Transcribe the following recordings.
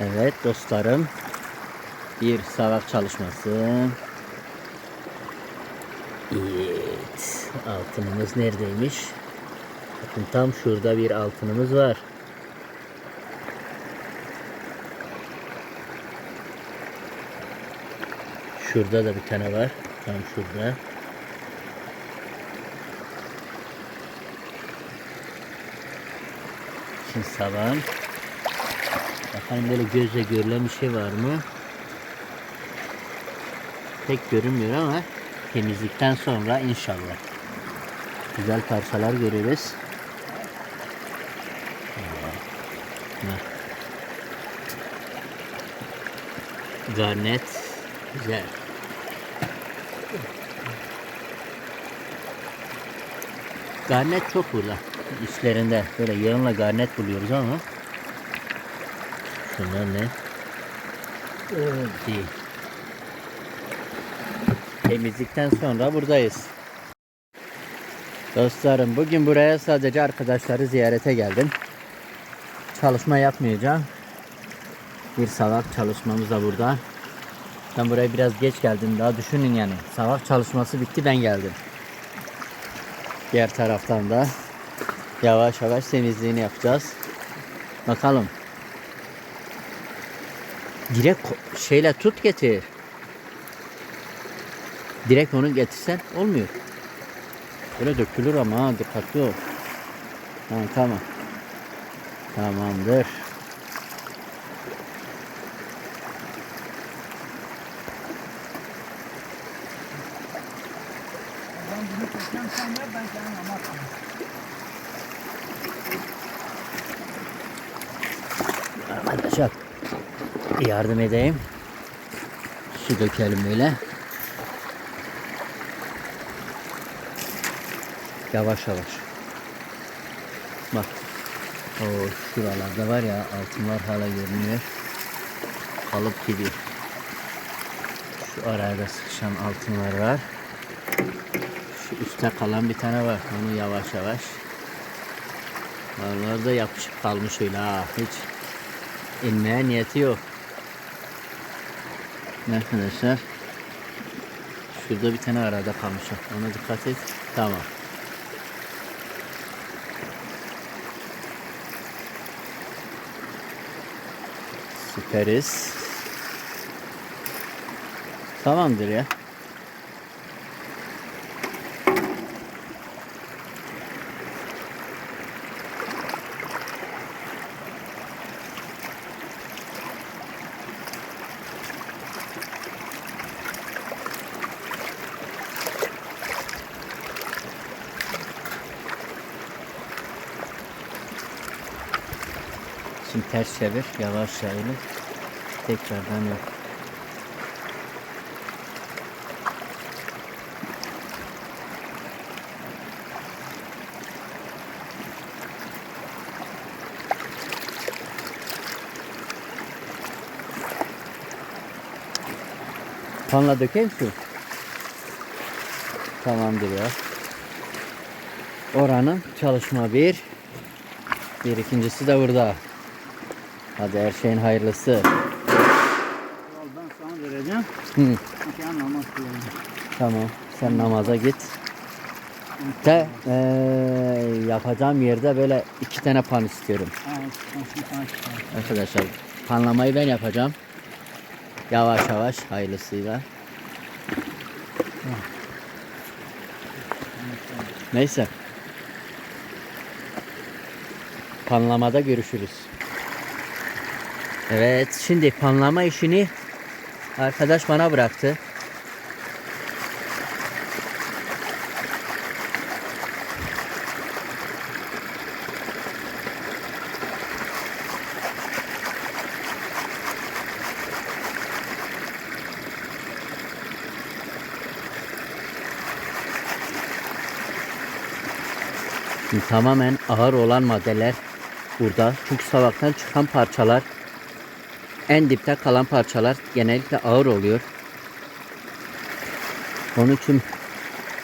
Evet dostlarım. Bir savak çalışması. Evet. Altınımız neredeymiş? Bakın tam şurada bir altınımız var. Şurada da bir tane var. Tam şurada. Şimdi sabahın Bakalım böyle gözle görülen bir şey var mı? Pek görünmüyor ama temizlikten sonra inşallah güzel parçalar görürüz. Garnet güzel. Garnet çok burada. İçlerinde böyle yağınla garnet buluyoruz ama Şunlar ne? Değil. Temizlikten sonra buradayız. Dostlarım bugün buraya sadece arkadaşları ziyarete geldim. Çalışma yapmayacağım. Bir savak çalışmamız da burada. Ben buraya biraz geç geldim. Daha düşünün yani. Savak çalışması bitti ben geldim. Diğer taraftan da yavaş yavaş temizliğini yapacağız. Bakalım. Direkt şeyle tut getir. Direkt onu getirsen olmuyor. Böyle dökülür ama dikkatli ol. Ha, tamam. Tamamdır. Ben bunu çekeceğim sen ver ben sana namaz kılayım. Arkadaşlar yardım edeyim. Su dökelim böyle. Yavaş yavaş. Bak. O şuralarda var ya altınlar hala görünüyor. Kalıp gibi. Şu arada sıkışan altınlar var. Şu üstte kalan bir tane var. Onu yavaş yavaş. Onlar da yapışıp kalmış öyle ha. Hiç inmeye niyeti yok. Arkadaşlar şurada bir tane arada kalmış. Ona dikkat et. Tamam. Süperiz. Tamamdır ya. Şimdi ters çevir. Yavaş yayılır. Tekrardan yap. Kanla dökeyim su. Tamamdır ya. Oranın çalışma bir. Bir ikincisi de burada. Hadi her şeyin hayırlısı. Ben sana vereceğim. Hı, namaz tamam. Sen namaza git. De eee, yapacağım yerde böyle iki tane pan istiyorum. Arkadaşlar panlamayı ben yapacağım. Yavaş yavaş hayırlısıyla. Neyse. Panlamada görüşürüz. Evet şimdi panlama işini arkadaş bana bıraktı. Şimdi tamamen ağır olan maddeler burada. Çünkü savaktan çıkan parçalar en dipte kalan parçalar genellikle ağır oluyor. Onun için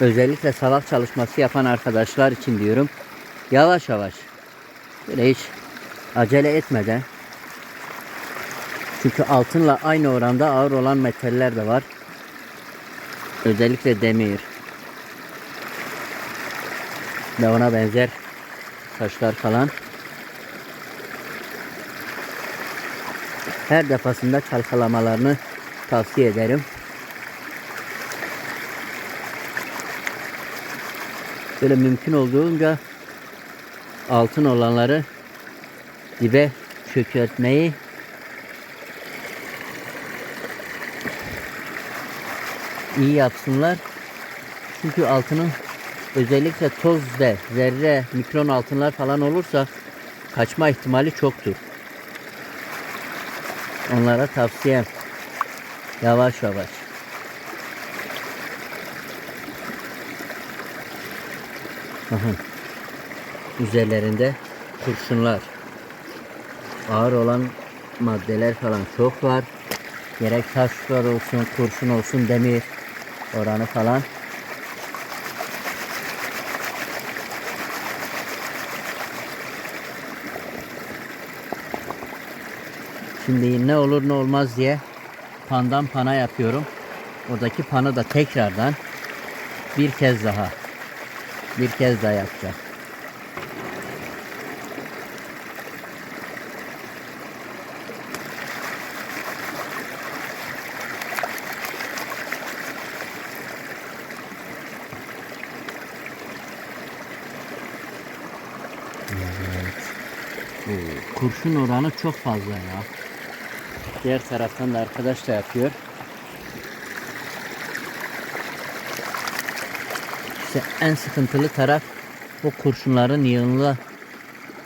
özellikle savak çalışması yapan arkadaşlar için diyorum. Yavaş yavaş. Böyle hiç acele etmeden Çünkü altınla aynı oranda ağır olan metaller de var. Özellikle demir. Ve ona benzer taşlar falan. Her defasında çalkalamalarını tavsiye ederim. Böyle mümkün olduğunca altın olanları dibe çökertmeyi iyi yapsınlar. Çünkü altının özellikle toz ve zerre mikron altınlar falan olursa kaçma ihtimali çoktur. Onlara tavsiyem yavaş yavaş. Aha. Üzerlerinde kurşunlar. Ağır olan maddeler falan çok var. Gerek taşlar olsun, kurşun olsun, demir oranı falan. Şimdi ne olur ne olmaz diye pandan pana yapıyorum. Oradaki panı da tekrardan bir kez daha bir kez daha yapacağım. Evet. Oo, Kurşun oranı çok fazla ya. Diğer taraftan da arkadaş da yapıyor. İşte en sıkıntılı taraf o kurşunların yığınla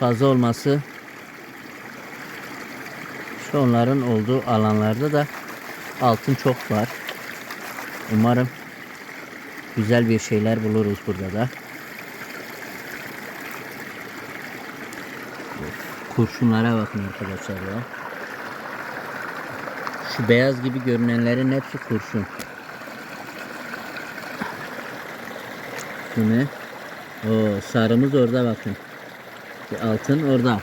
fazla olması. Şu onların olduğu alanlarda da altın çok var. Umarım güzel bir şeyler buluruz burada da. Kurşunlara bakın arkadaşlar ya. Şu beyaz gibi görünenlerin hepsi kurşun. Bu ne? O sarımız orada bakın. Altın orada.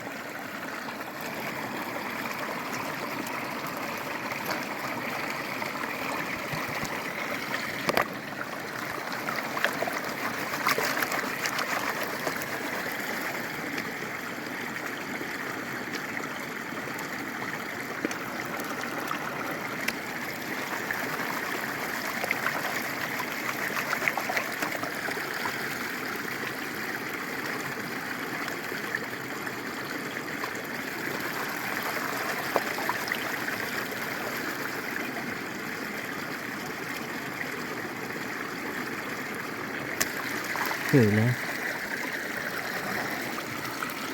Şöyle.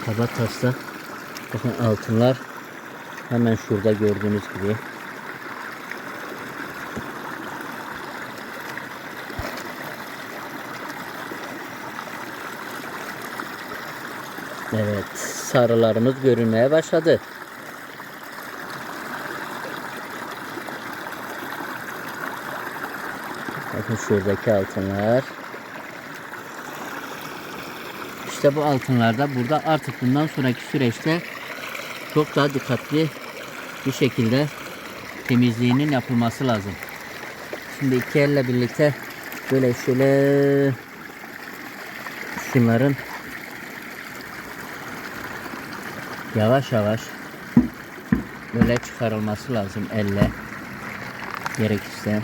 Kaba taslak. Bakın altınlar hemen şurada gördüğünüz gibi. Evet, sarılarımız görünmeye başladı. Bakın şuradaki altınlar. İşte bu altınlarda burada artık bundan sonraki süreçte çok daha dikkatli bir şekilde temizliğinin yapılması lazım. Şimdi iki elle birlikte böyle şöyle şunların yavaş yavaş böyle çıkarılması lazım elle gerekirse.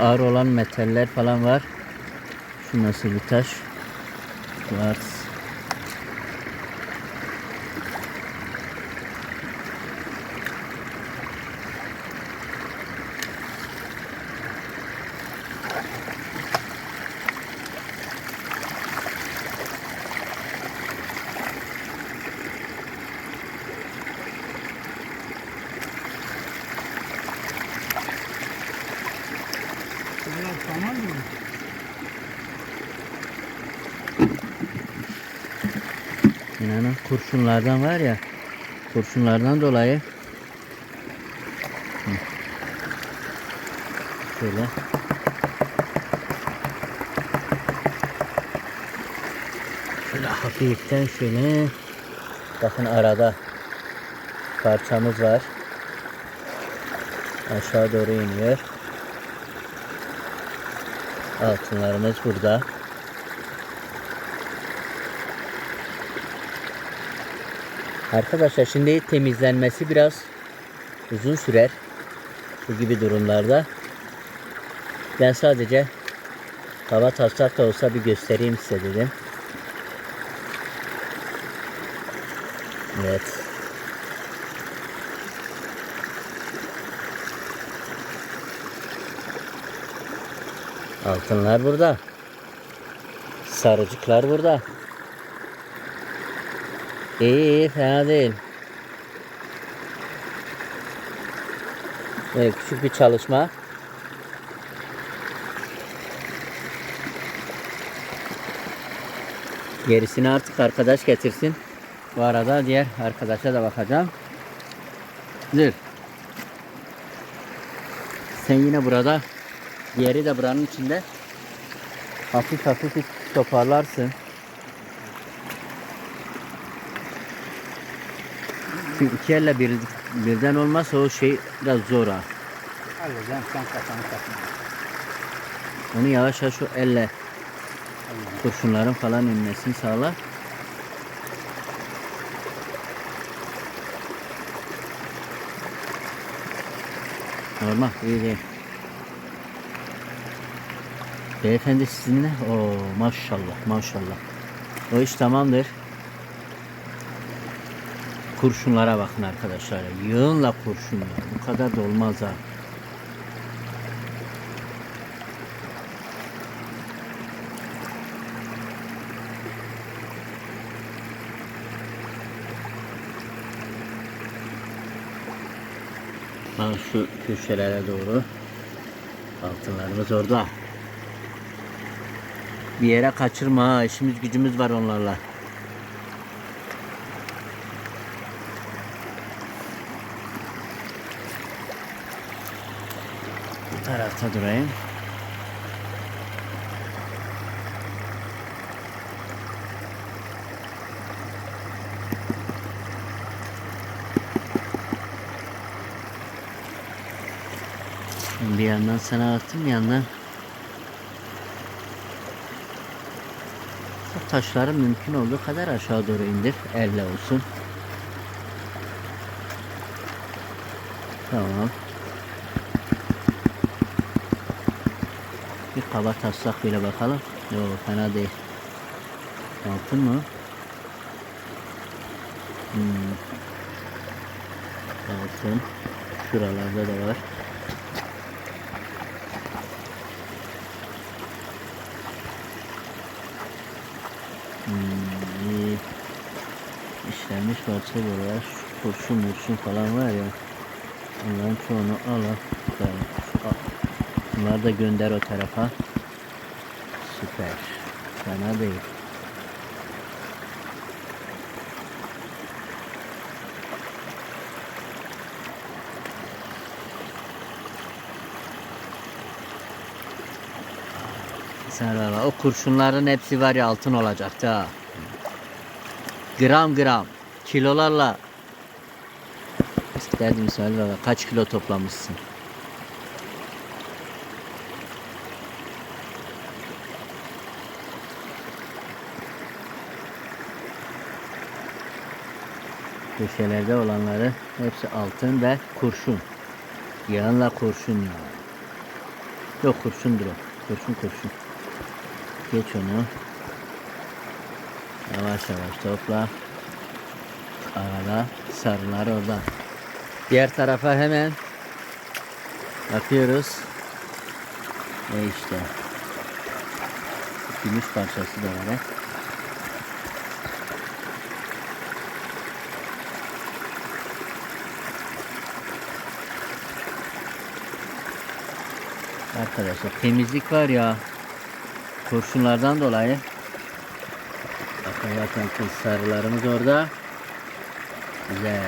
Ağır olan metaller falan var. Şu nasıl bir taş? Kuvars. İnanın kurşunlardan var ya kurşunlardan dolayı şöyle şöyle hafiften şöyle Bakın arada parçamız var. Aşağı doğru iniyor. Altınlarımız burada. Arkadaşlar şimdi temizlenmesi biraz uzun sürer. Bu gibi durumlarda. Ben sadece hava taslak da olsa bir göstereyim size dedim. Evet. Altınlar burada. Sarıcıklar burada. İyi iyi fena değil. Evet, küçük bir çalışma. Gerisini artık arkadaş getirsin. Bu arada diğer arkadaşa da bakacağım. Dur. Sen yine burada diğeri de buranın içinde hafif hafif toparlarsın. Çünkü iki elle bir, birden olmazsa o şey biraz zor ha. Halledeceğim sen kafanı takma. Onu yavaş yavaş o elle kurşunların falan inmesini sağla. Normal, iyi değil. Beyefendi sizinle? Oo maşallah, maşallah. O iş tamamdır. Kurşunlara bakın arkadaşlar. Yığınla kurşun ya. Bu kadar da olmaz ha. Ha şu köşelere doğru. Altınlarımız orada. Bir yere kaçırma ha. İşimiz gücümüz var onlarla. Tarafta durayım. Bir yandan sana attım bir yandan. Taşları mümkün olduğu kadar aşağı doğru indir. Elle olsun. Tamam. Bir kaba taslak bile bakalım. Yok fena değil. Altın mı? Hmm. Altın. Şuralarda da var. Hmm, iyi. İşlenmiş parça buralar. Şu kurşun murşun falan var ya. Onların çoğunu al al. Tamam. Al. Bunları da gönder o tarafa. Süper. Fena değil. Serara o kurşunların hepsi var ya altın olacaktı ha. Gram gram kilolarla isterdim baba kaç kilo toplamışsın? Köşelerde olanları hepsi altın ve kurşun. Yağınla kurşun ya. Yok kurşundur o. Kurşun kurşun. Geç onu. Yavaş yavaş topla. Arada sarılar orada. Diğer tarafa hemen bakıyoruz. Ve işte gümüş parçası da var. Arkadaşlar temizlik var ya kurşunlardan dolayı. Bakın bakın sarılarımız orada. Güzel.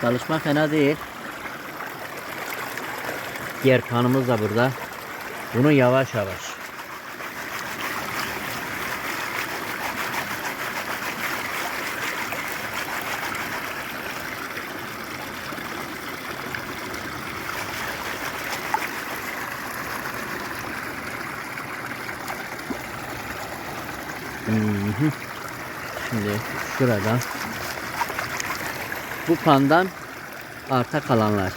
Çalışma fena değil. Diğer kanımız da burada. Bunu yavaş yavaş Şimdi şurada bu pandan arta kalanlar.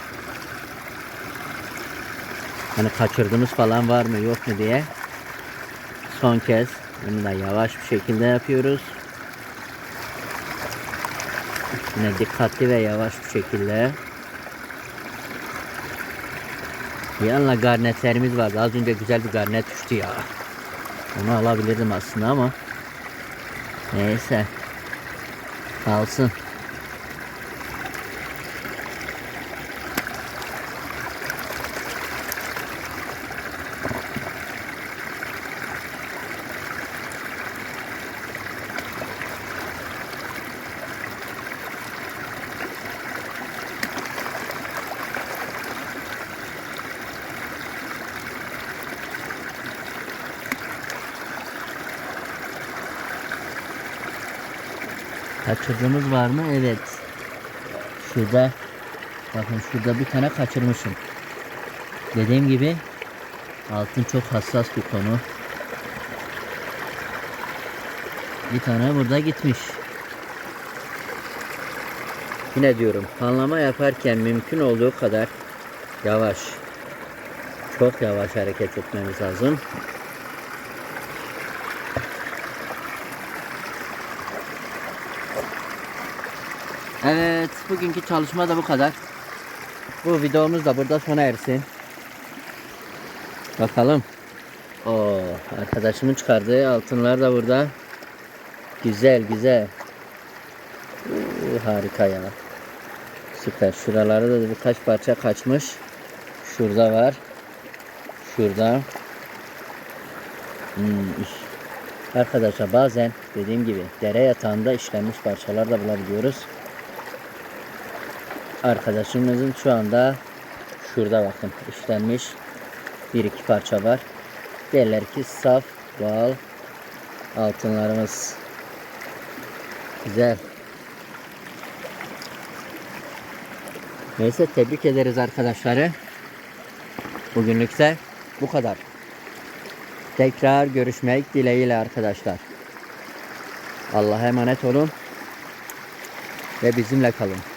Hani kaçırdığımız falan var mı yok mu diye son kez bunu da yavaş bir şekilde yapıyoruz. Yine dikkatli ve yavaş bir şekilde. Yanına garnetlerimiz vardı. Az önce güzel bir garnet düştü ya. Onu alabilirdim aslında ama neyse. Kalsın. Kaçırdığımız var mı? Evet. Şurada bakın şurada bir tane kaçırmışım. Dediğim gibi altın çok hassas bir konu. Bir tane burada gitmiş. Yine diyorum panlama yaparken mümkün olduğu kadar yavaş. Çok yavaş hareket etmemiz lazım. Evet, bugünkü çalışma da bu kadar. Bu videomuz da burada sona ersin. Bakalım. O arkadaşımın çıkardığı altınlar da burada. Güzel güzel. Oo, harika ya. Süper. Şuralarda da birkaç parça kaçmış. Şurada var. Şurada. Hmm. Arkadaşlar bazen dediğim gibi dere yatağında işlenmiş parçalar da bulabiliyoruz. Arkadaşımızın şu anda şurada bakın işlenmiş bir iki parça var. Derler ki saf doğal altınlarımız. Güzel. Neyse tebrik ederiz arkadaşları. Bugünlükse bu kadar. Tekrar görüşmek dileğiyle arkadaşlar. Allah'a emanet olun ve bizimle kalın.